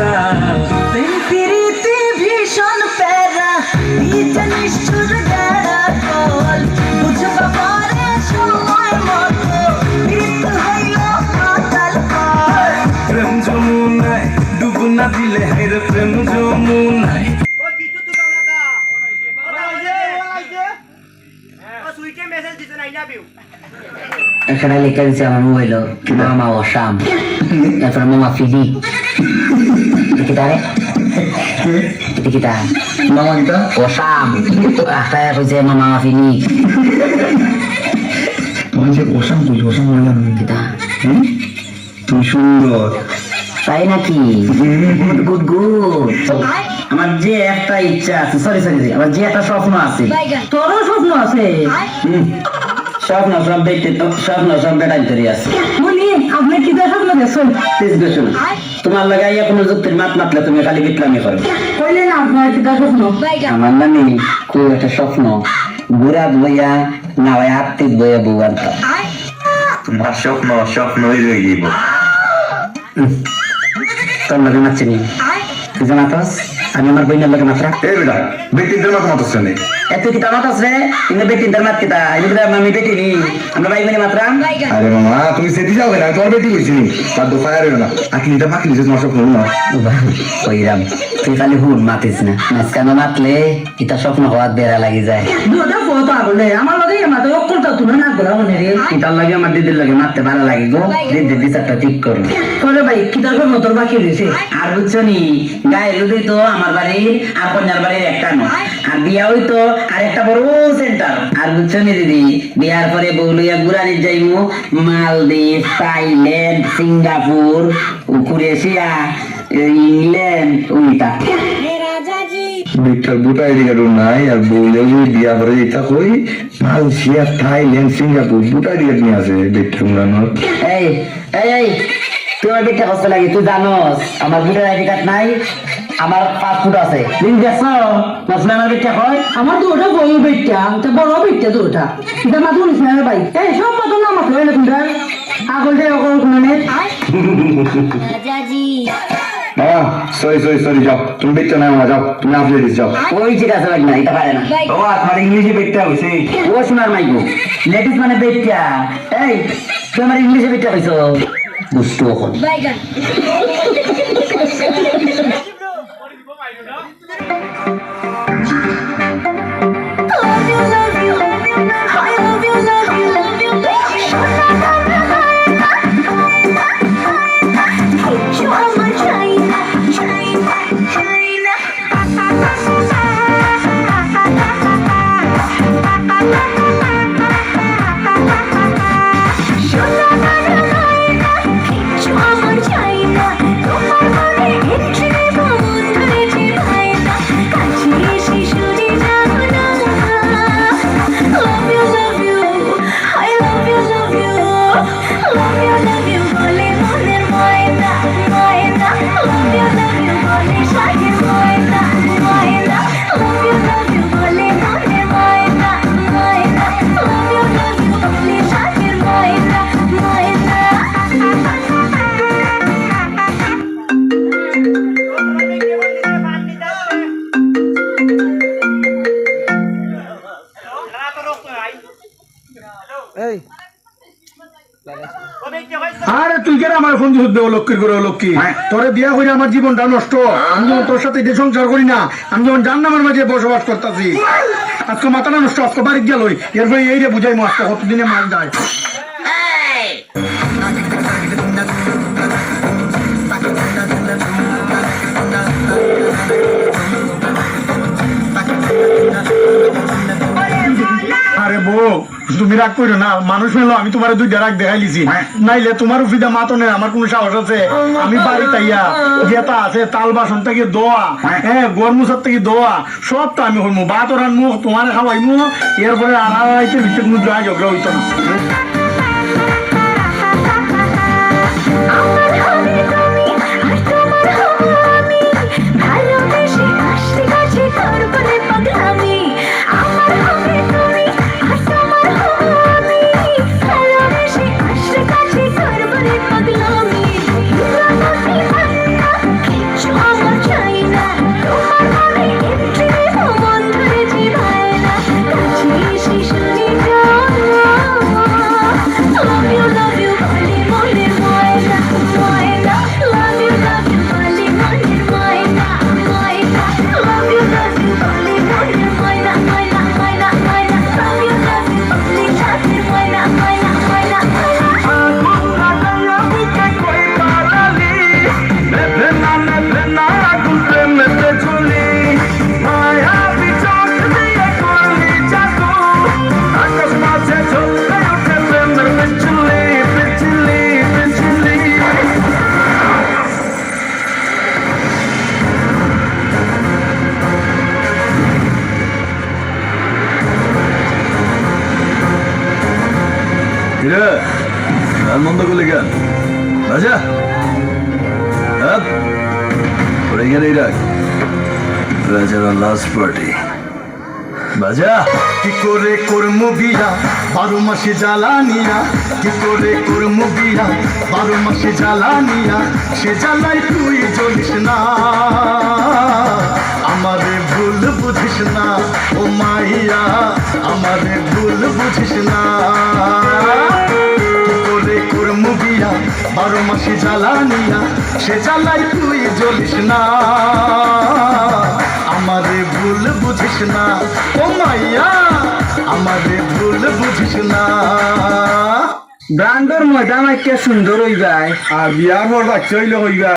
প্রেম প্রীতি ভীষণ প্যারা নিচে নিষ্ঠুর গেরা কল বুঝবা পরে সময় মতো মৃত্যু হইল পাতাল পর প্রেম যমুনায় ডুবু না দিলে হাইরে প্রেম যমুনায়। এখানে লেখা দিচ্ছে আমার মোবাইল মামা অসাম এরপর মামা কিতা রে কিতা মামা কিতা অসাম একটা কইছে মামা ফিলি মানুষের ওসাম তুই ওসাম বললাম কিতা তুমি সুন্দর তাই নাকি গুড গুড গুড আমার যে একটা ইচ্ছা আছে সরি সরি আমার যে একটা স্বপ্ন আছে তোরও স্বপ্ন আছে স্বপ্ন সব বেটে স্বপ্ন সব বেটাই ধরে আছে আপনি কি তোমার লাগাইয়া কোনো যুক্তির মাত মাতলে তুমি খালি বিটলামি করো। কইলেন আপনার কি স্বপ্ন আমার খুব একটা স্বপ্ন। গুড়া বইয়া না হয় আত্মিক বইয়া বউ আনতাম তোমার স্বপ্ন স্বপ্নই রয়ে গিয়ে তোর লগে নি তুই জানাতস আমি আমার বইনের লগে মাত্রা এই বেটা ব্যক্তিদের মতো মতো শুনে এত কি তামাতস রে ইন্দে বেটি ইন্দার মাত কিতা ইন্দে আমি বেটি নি আমরা ভাই মানে মাত্রা? আরে মামা তুমি সেটি যাও না তোমার বেটি হয়েছি। নি তার দো ফায়ার না। আকিলিটা মাকিলি যে তোমার স্বপ্ন না। কইরাম তুই খালি হুন মাতিস না। মাঝখানে মাতলে ইতা স্বপ্ন হওয়ার বেড়া লাগি যায়। দুটা ফটো আগলে। আমার লগে আমার তো অকলটা তুমি না গলা মনে রে। ইতার লাগে আমার দিদির লাগে মারতে ভালো লাগে গো। দিদি বিচারটা ঠিক করো। কলে ভাই কি স্বপ্ন তোর বাকি রয়েছে। আর বুঝছ নি গায়ে লুদই তো আমার বাড়ির আর কন্যার বাড়ির একটা নয়। আর বিয়া হইতো আর একটা বড় সেন্টার আর বুঝছ নি দিদি? বিয়ার পরে বউ লইয়া যাইমু Maldives Thailand Singapore Croatia England bitter বুটা এদিকে নাই আর বউলে ওই বিয়া করে এটা কই মালয়েশিয়া থাইল্যান্ড সিঙ্গাপুর বুটা এদিকে নিয়ে আসে বিটার উড়ানোর। এই এই এই তোমার বেটা কষ্ট লাগে তুই জানোস আমার বুটের আইডি কার্ড নাই। আমার পাসপোর্ট আছে। লিঙ্ক দেখছ নসলে আমার বেটা হয় আমার দুটা বই বেটটা তা বড় বেটটা দুটা এটা মা তুলিস না রে ভাই এই সব কত নাম আছে না তোমরা আগলটা অকল মানে বাবা সরি সরি সরি যাও। তুমি বেটটা নাই আমার যাও। তুমি আসলে দিস যাও। ওই ঠিক আছে না এটা পারে না। ও তোমার ইংলিশে বেটটা হয়েছে ও শোনার মাইকো লেডিস মানে বেটা এই ইংলিশে বেটা দুষ্টু আরে তুই কেন আমার ফোন দিস দেবো লক্ষ্মীর করে লক্ষ্মী? তোরে বিয়া করে আমার জীবনটা নষ্ট। আমি যখন তোর সাথে যে সংসার করি না আমি যখন জান্নামের মাঝে বসবাস করতেছি। আজকে মাথাটা নষ্ট আজকে বাড়ি গেল এরপরে এই রে বুঝাই মাছটা কতদিনে মাছ যায় তুমি রাগ করো না মানুষ মেলো আমি তোমার দুই রাগ দেখাই লিছি নাইলে তোমার ফিদা মাতো নেই আমার কোন সাহস আছে। আমি বাড়ি তাইয়া জেতা আছে তাল বাসন থেকে দোয়া হ্যাঁ। গরমুসার থেকে দোয়া সব তো আমি করব ভাত রানবো তোমার খাওয়াইমু। এরপরে আড়াইতে ভিতরে কোনো জয় ঝগড়া হইতো না কিরে? গান বন্ধ করলি কেন? বাজা হ্যাঁ? ওরা রাখ। রাজার লাস্ট পার্টি বাজা কি করে করমু বিয়া? বারো মাসে জ্বালানিয়া কি করে করমু বিয়া? বারো মাসে জ্বালানিয়া সে জ্বালাই তুই জ্বলিস না। আমারে ভুল বুঝিস না ও মাইয়া আমারে ভুল বুঝিস না। কি করে করমু বিয়া বারো মাসে জ্বালানিয়া সে জ্বালাই তুই জ্বলিস না। আমারে ভুল বুঝিস না ও মাইয়া আমারে ভুল বুঝিস না। ব্রান্ডর ময়দান একটা সুন্দর হয়ে যায় আর বিয়ার পর বাচ্চা হইলে হইবা।